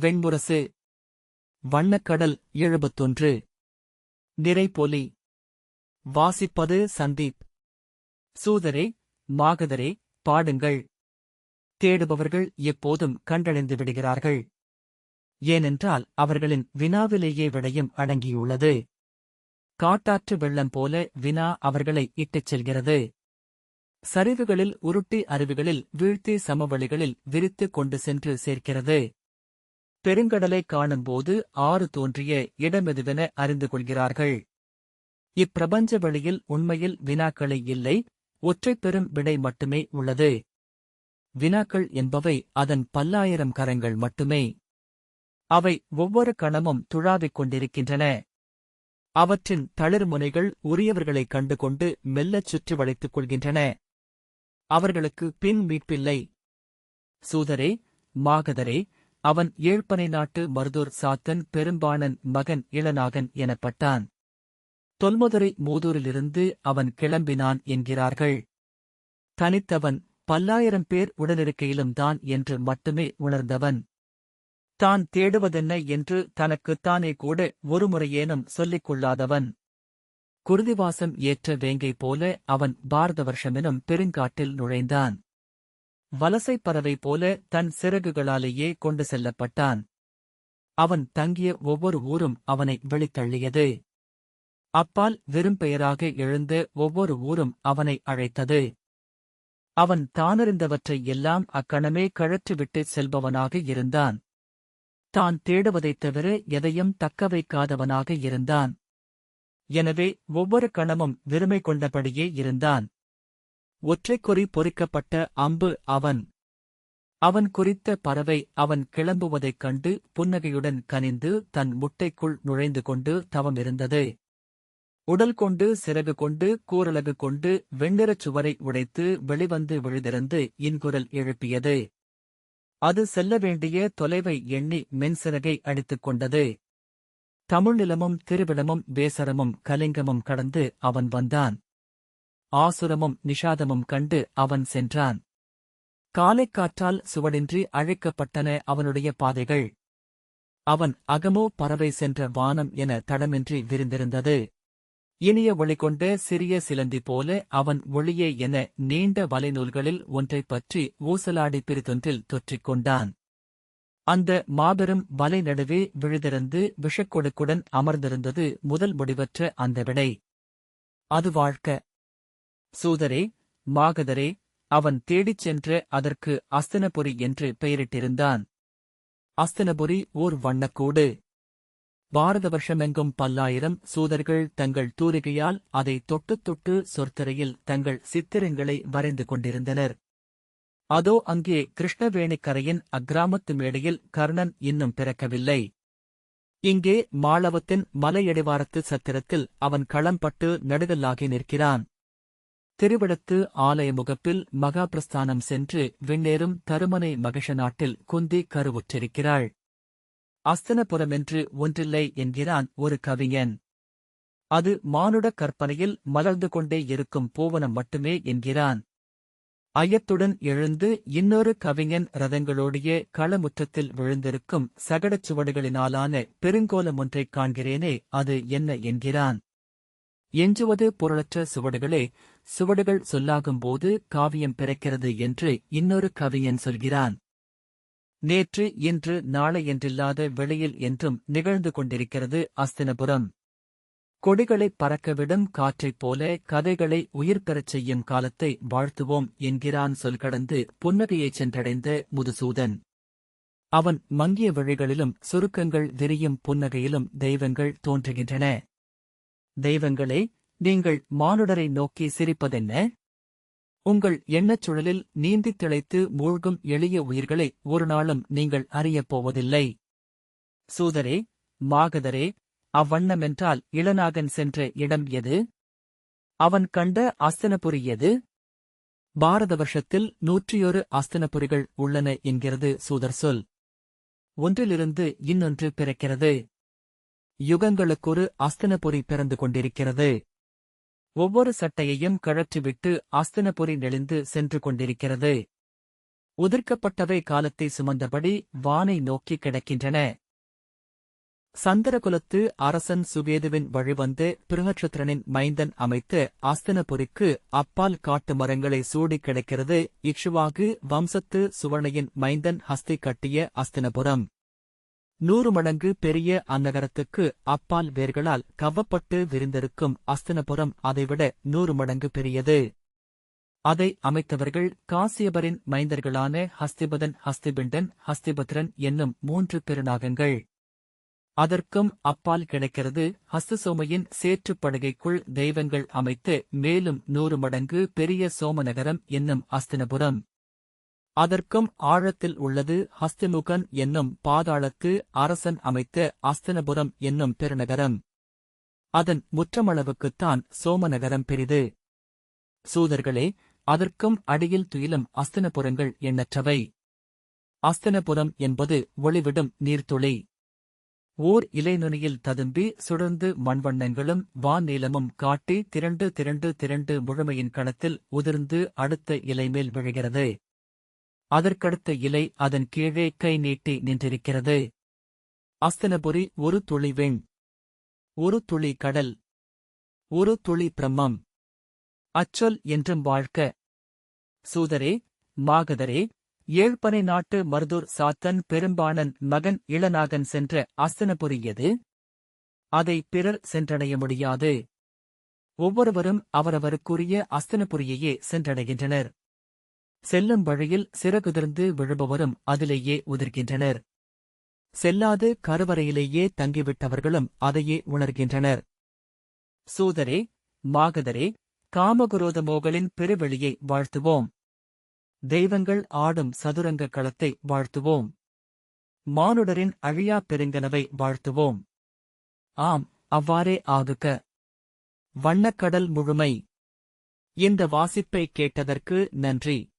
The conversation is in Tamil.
வெண்புரசு. வண்ணக்கடல் எழுபத்தொன்று. நிறைபொலி வாசிப்பது சந்தீப். சூதரே மாகதரே பாடுங்கள். தேடுபவர்கள் எப்போதும் கண்டடைந்து விடுகிறார்கள். ஏனென்றால் அவர்களின் வினாவிலேயே விடையும் அடங்கியுள்ளது. காட்டாற்று வெள்ளம் போல வினா அவர்களை இட்டுச் செல்கிறது. சரிவுகளில் உருட்டி அருவிகளில் வீழ்த்தி சமவெளிகளில் விரித்து கொண்டு சென்று சேர்க்கிறது. பெருங்கடலை காணும்போது ஆறு தோன்றிய இடமெதுவென அறிந்து கொள்கிறார்கள். இப்பிரபஞ்ச வழியில் உண்மையில் வினாக்களை இல்லை ஒற்றைப் பெறும் விடை மட்டுமே உள்ளது. வினாக்கள் என்பவை அதன் பல்லாயிரம் கரங்கள் மட்டுமே. அவை ஒவ்வொரு கணமும் துழாவிக் கொண்டிருக்கின்றன. அவற்றின் தளிர்முனைகள் உரியவர்களைக் கண்டுகொண்டு மெல்லச் சுற்றி வளைத்துக் கொள்கின்றன. அவர்களுக்கு பின் மீட்பில்லை. சூதரே மாகதரே அவன் ஏழ்பனை நாட்டு மருதூர் சாத்தன் பெரும்பாணன் மகன் இளநாகன் எனப்பட்டான். தொல்முதரை மூதூரிலிருந்து அவன் கிளம்பினான் என்கிறார்கள். தனித்தவன் பல்லாயிரம் பேர் உடனிருக்கையிலும் தான் என்று மட்டுமே உணர்ந்தவன். தான் தேடுவதென்ன என்று தனக்குத்தானே கூட ஒருமுறையேனும் சொல்லிக் கொள்ளாதவன். குருதிவாசம் ஏற்ற வேங்கை போல அவன் பாரத வருஷமெனும் பெருங்காட்டில் நுழைந்தான். வலசைப் பறவை போல தன் சிறகுகளாலேயே கொண்டு செல்லப்பட்டான். அவன் தங்கிய ஒவ்வொரு ஊரும் அவனை வெளித்தள்ளியது. அப்பால் வெறும் பெயராக எழுந்த ஒவ்வொரு ஊரும் அவனை அழைத்தது. அவன் தானறிந்தவற்றை எல்லாம் அக்கணமே கழற்றிவிட்டு செல்பவனாக இருந்தான். தான் தேடுவதைத் தவிர எதையும் தக்க வைக்காதவனாக இருந்தான். எனவே ஒவ்வொரு கணமும் வெறுமை கொண்டபடியே இருந்தான். ஒற்றைக்கொறி பொறிக்கப்பட்ட அம்பு அவன். அவன் குறித்த பறவை அவன் கிளம்புவதைக் கண்டு புன்னகையுடன் கனிந்து தன் முட்டைக்குள் நுழைந்து கொண்டு தவமிருந்தது. உடல் கொண்டு சிறகு கொண்டு கூரலகு கொண்டு வெண்ணிறச் சுவரை உடைத்து வெளிவந்து விழுதிறந்து இன்குரல் எழுப்பியது. அது செல்ல வேண்டிய தொலைவை எண்ணி மென்சிறகை அடித்துக் கொண்டது. தமிழ்நிலமும் திருவிடமும் வேசரமும் கலிங்கமும் கடந்து அவன் வந்தான். ஆசுரமும் நிஷாதமும் கண்டு அவன் சென்றான். காலைக்காற்றால் சுவடின்றி அழைக்கப்பட்டன அவனுடைய பாதைகள். அவன் அகமோ பறவை சென்ற வானம் என தடமின்றி விரிந்திருந்தது. இனிய ஒளி கொண்ட சிறிய சிலந்தி போல அவன் ஒளியே என நீண்ட வலைநூல்களில் ஒன்றைப் பற்றி ஊசலாடி பிரிதொன்றில் தொற்றிக் கொண்டான். அந்த மாபெரும் வலை நடுவே விழுதிருந்து விஷக்கொடுக்குடன் அமர்ந்திருந்தது முதல் முடிவற்ற அந்த விடை. அது வாழ்க்க. சூதரே மாகதரே அவன் தேடிச் சென்ற அதற்கு அஸ்தனபுரி என்று பெயரிட்டிருந்தான். அஸ்தனபுரி ஓர் வண்ணக்கூடு. பாரத வருஷமெங்கும் பல்லாயிரம் சூதர்கள் தங்கள் தூரிகையால் அதை தொட்டுத் தொட்டு சொற்திரையில் தங்கள் சித்திரங்களை வரைந்து கொண்டிருந்தனர். அதோ அங்கே கிருஷ்ணவேணிக்கரையின் அக்கிராமத்து மேடையில் கர்ணன் இன்னும் பிறக்கவில்லை. இங்கே மாளவத்தின் மலையடிவாரத்து சத்திரத்தில் அவன் களம்பட்டு நடுதலாகி நிற்கிறான். திருவிடத்து ஆலய முகப்பில் மகாபிரஸ்தானம் சென்று விண்ணேறும் தருமனை மகிஷ நாட்டில் குந்தி கருவுற்றிருக்கிறாள். அஸ்தனபுரமென்று ஒன்றில்லை என்கிறான் ஒரு கவிஞன். அது மானுட கற்பனையில் மலர்ந்து கொண்டே இருக்கும் பூவனம் மட்டுமே என்கிறான். ஐயத்துடன் எழுந்து இன்னொரு கவிஞன் ரதங்களோடைய களமுற்றத்தில் விழுந்திருக்கும் சகடச் சுவடுகளினாலான பெருங்கோலம் ஒன்றைக் காண்கிறேனே அது என்ன என்கிறான். எஞ்சுவது பொருளற்ற சுவடுகளே சுவடுகள் சொல்லாகும்போது காவியம் பிறக்கிறது என்று இன்னொரு கவிஞன் சொல்கிறான். நேற்று இன்று நாளை என்றில்லாத வெளியில் என்றும் நிகழ்ந்து கொண்டிருக்கிறது அஸ்தினபுரம். கொடிகளைப் பறக்கவிடும் காற்றைப் போல கதைகளை உயிர் பெறச் செய்யும் காலத்தை வாழ்த்துவோம் என்கிறான் சொல்கடந்து புன்னகையைச் சென்றடைந்த முதுசூதன். அவன் மங்கிய வழிகளிலும் சுருக்கங்கள் விரியும் புன்னகையிலும் தெய்வங்கள் தோன்றுகின்றன. தெய்வங்களே நீங்கள் மானுடரை நோக்கி சிரிப்பதென்ன? உங்கள் எண்ணச் சுழலில் நீந்தித் திளைத்து மூழ்கும் எளிய உயிர்களை ஒரு நாளும் நீங்கள் அறியப் போவதில்லை. சூதரே மாகதரே அவ்வண்ணமென்றால் இளநாகன் சென்ற இடம் எது? அவன் கண்ட அஸ்தனபுரி எது? பாரத வருஷத்தில் நூற்றியொரு அஸ்தனபுரிகள் உள்ளன என்கிறது சூதர் சொல். ஒன்றிலிருந்து இன்னொன்று பிறக்கிறது. யுகங்களுக்கொரு அஸ்தனபுரி பிறந்து கொண்டிருக்கிறது. ஒவ்வொரு சட்டையையும் கழற்றிவிட்டு அஸ்தினபுரி நெளிந்து சென்று கொண்டிருக்கிறது. உதிர்க்கப்பட்டவை காலத்தை சுமந்தபடி வானை நோக்கி கிடக்கின்றன. சந்திரகுலத்து அரசன் சுவேதுவின் வழிவந்து பிருகச்சத்திரனின் மைந்தன் அமைத்து அஸ்தனபுரிக்கு அப்பால் காட்டு மரங்களை சூடிக் கிடக்கிறது. இக்ஷுவாகு வம்சத்து சுவர்ணையின் மைந்தன் ஹஸ்தி கட்டிய அஸ்தினபுரம் நூறு மடங்கு பெரிய அந்நகரத்துக்கு அப்பால் வேர்களால் கவ்வப்பட்டு விரிந்திருக்கும் அஸ்தினபுரம் அதைவிட நூறு மடங்கு பெரியது. அதை அமைத்தவர்கள் காசியபரின் மைந்தர்களான ஹஸ்திபதன் ஹஸ்திபிண்டன் ஹஸ்திபத்ரன் என்னும் மூன்று பெருநாகங்கள். அதற்கும் அப்பால் கிடைக்கிறது ஹஸ்தசோமையின் சேற்றுப் படுகைக்குள் தெய்வங்கள் அமைத்து மேலும் நூறு மடங்கு பெரிய சோமநகரம் என்னும் அஸ்தினபுரம். அதற்கும் ஆழத்தில் உள்ளது ஹஸ்திமுகன் என்னும் பாதாளத்து அரசன் அமைத்த அஸ்தினபுரம் என்னும் பெருநகரம். அதன் முற்றமளவுக்குத்தான் சோமநகரம் பெரிது. சூதர்களே அதற்கும் அடியில் துயிலும் அஸ்தினபுரங்கள் எண்ணற்றவை. அஸ்தினபுரம் என்பது ஒளிவிடும் நீர்த்துளி. ஓர் இலைநுனியில் ததும்பி சுடர்ந்து மண்வண்ணங்களும் வானீலமும் காட்டி திரண்டு திரண்டு திரண்டு முழுமையின் களத்தில் உதிர்ந்து அடுத்த இலைமேல் விழுகிறது. அதற்கடுத்த இலை அதன் கீழே கை நீட்டி நின்றிருக்கிறது. அஸ்தனபுரி ஒரு துளி வெண் ஒரு துளி கடல். ஒரு துளி பிரம்மம். அச்சொல் என்றும் வாழ்க்க சூதரே மாகதரே ஏழ்பனை நாட்டு மருதூர் சாத்தன் பெரும்பாணன் மகன் இளநாகன் சென்ற அஸ்தனபுரி எது? அதை பிறர் சென்றடைய முடியாது. ஒவ்வொருவரும் அவரவருக்குரிய அஸ்தனபுரியையே சென்றடைகின்றனர். செல்லும் வழியில் சிறகுதிர்ந்து விழுபவரும் அதிலேயே உதிர்கின்றனர். செல்லாது கருவறையிலேயே தங்கிவிட்டவர்களும் அதையே உணர்கின்றனர். சூதரே மாகதரே காமகுரோதமோகளின் பெருவெளியை வாழ்த்துவோம். தெய்வங்கள் ஆடும் சதுரங்க களத்தை வாழ்த்துவோம். மானுடரின் அழியா பெருங்கனவை வாழ்த்துவோம். ஆம் அவ்வாறே ஆகுக. வண்ணக்கடல் முழுமை. இந்த வாசிப்பை கேட்டதற்கு நன்றி.